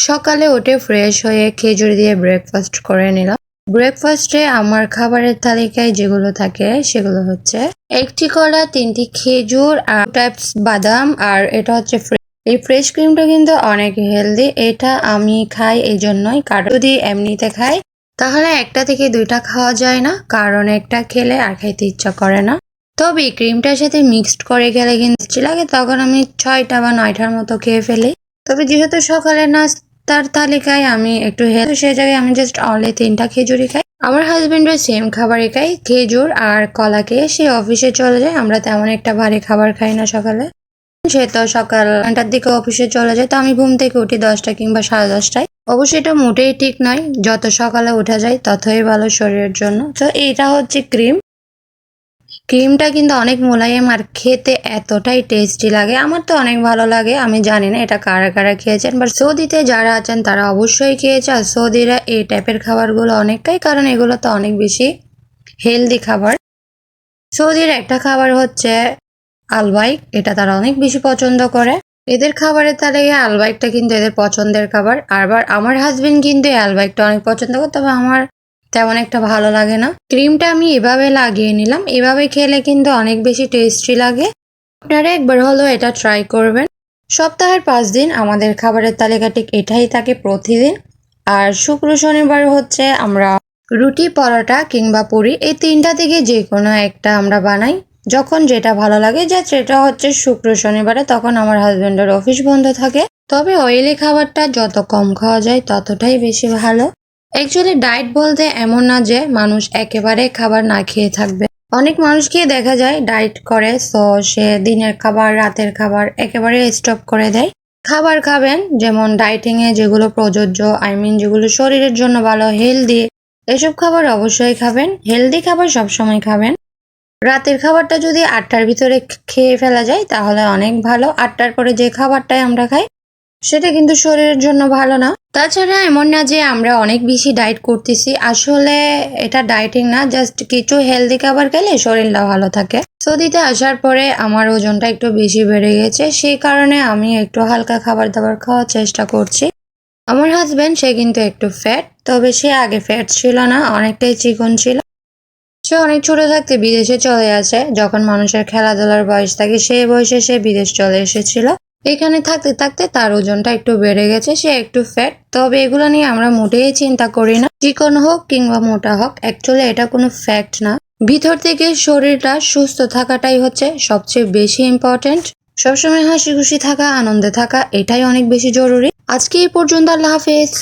সকালে উঠে ফ্রেশ হয়ে খেজুর দিয়ে ব্রেকফাস্ট করে নিলাম। ব্রেকফাস্টে আমার খাবারের তালিকায় যেগুলো থাকে সেগুলো হচ্ছে একটি কলা, তিনটি খেজুর আর টাইপস বাদাম, আর এটা হচ্ছে এই ফ্রেশ ক্রিমটা কিন্তু অনেক হেলদি এটা আমি খাই এই জন্যই কারণ যদি এমনিতে খাই, তাহলে একটা থেকে দুইটা খাওয়া যায় না, কারণ একটা খেলে আর খাইতে ইচ্ছা করে না। তবে ক্রিমটার সাথে মিক্সড করে গেলে কিন্তু লাগে, তখন আমি ছয়টা বা নয়টার মতো খেয়ে ফেলি। তবে যেহেতু সকালে নাস্তার তালিকায় আমি একটু হেলথ সেই জায়গায় আমি জাস্ট অনলি তিনটা খেজুরি খাই। আমার হাজবেন্ডও সেম খাবারই খাই, খেজুর আর কলা খেয়ে সে অফিসে চলে যায়, আমরা তেমন একটা ভারী খাবার খাই না সকালে। সে তো সকাল নটার দিকে অফিসে চলে যায়, তো আমি ঘুম থেকে উঠি দশটা কিংবা সাড়ে দশটায়। অবশ্যই এটা মোটেই ঠিক নয়, যত সকালে উঠা যায় ততই ভালো শরীরের জন্য। তো এটা হচ্ছে ক্রিম ক্রিমটা কিন্তু অনেক মোলায়েম আর খেতে এতটাই টেস্টি লাগে। আমার তো অনেক ভালো লাগে, আমি জানি না এটা কারা কারা খেয়েছেন বাট সৌদিতে যারা আছেন তারা অবশ্যই খেয়েছে। আর সৌদিরা এই টাইপের খাবারগুলো অনেকটাই, কারণ এগুলো তো অনেক বেশি হেলদি খাবার। সৌদির একটা খাবার হচ্ছে আলবাইক, এটা তারা অনেক বেশি পছন্দ করে। এদের খাবারের তালিকায় আলবাইকটা কিন্তু এদের পছন্দের খাবার। আবার আমার হাজবেন্ড কিন্তু এই আলবাইকটা অনেক পছন্দ করে, তবে আমার তেমন একটা ভালো লাগে না। ক্রিমটা আমি এভাবে লাগিয়ে নিলাম। এভাবে খেলে কিন্তু অনেক বেশি টেস্টি লাগে। আপনারা একবার হলো এটা ট্রাই করবেন। সপ্তাহের পাঁচ দিন আমাদের খাবারের তালিকা ঠিক এটাই থাকে প্রতিদিন। আর শুক্র শনিবার হচ্ছে আমরা রুটি, পরোটা কিংবা পুরি এই তিনটা থেকে যে কোনো একটা আমরা বানাই। যখন যেটা ভালো লাগে, যে সেটা হচ্ছে শুক্র শনিবারে তখন আমার হাজবেন্ডের অফিস বন্ধ থাকে। তবে অয়েলি খাবারটা যত কম খাওয়া যায় ততটাই বেশি ভালো। অ্যাকচুয়ালি ডায়েট বলতে এমন না যে মানুষ একেবারে খাবার না খেয়ে থাকবে। অনেক মানুষকে দেখা যায় ডায়েট করে সো সে দিনের খাবার, রাতের খাবার একেবারে স্টপ করে দেয়। খাবার খাবেন, যেমন ডায়েটিং এ যেগুলো প্রযোজ্য আই মিন যেগুলো শরীরের জন্য ভালো হেলদি এসব খাবার অবশ্যই খাবেন। হেলদি খাবার সবসময় খাবেন। রাতের খাবারটা যদি আটটার ভিতরে খেয়ে ফেলা যায়, তাহলে অনেক ভালো। আটটার পরে যে খাবারটাই আমরা খাই সেটা কিন্তু শরীরের জন্য ভালো না। তাছাড়া এমন না যে আমরা অনেক বেশি ডায়েট করতেছি। আসলে এটা ডায়েটিং না জাস্ট কিছু হেলদি খাবার খেলে শরীরটা ভালো থাকে। সৌদিতে আসার পরে আমার ওজনটা একটু বেশি বেড়ে গেছে। সেই কারণে আমি একটু হালকা খাবার দাবার খাওয়ার চেষ্টা করছি। আমার হাজবেন্ড সে কিন্তু একটু ফ্যাট তবে সে আগে ফ্যাট ছিল না, অনেকটাই চিকন ছিল। সে অনেক ছোট থাকতে বিদেশে চলে আসে। যখন মানুষের খেলাধুলার বয়স থাকে, সেই বয়সে সে বিদেশ চলে এসেছিল। এখানে থাকতে থাকতে তার ওজনটা একটু বেড়ে গেছে, সে একটু ফ্যাট তবে এগুলো নিয়ে আমরা মোটেই চিন্তা করি না। চিকন হোক কিংবা মোটা হোক অ্যাকচুয়ালি এটা কোনো ফ্যাক্ট না। ভিতর থেকে শরীরটা সুস্থ থাকাটাই হচ্ছে সবচেয়ে বেশি ইম্পর্টেন্ট সবসময় হাসি খুশি থাকা, আনন্দে থাকা, এটাই অনেক বেশি জরুরি। আজকে এই পর্যন্ত আল্লাহ হাফেজ।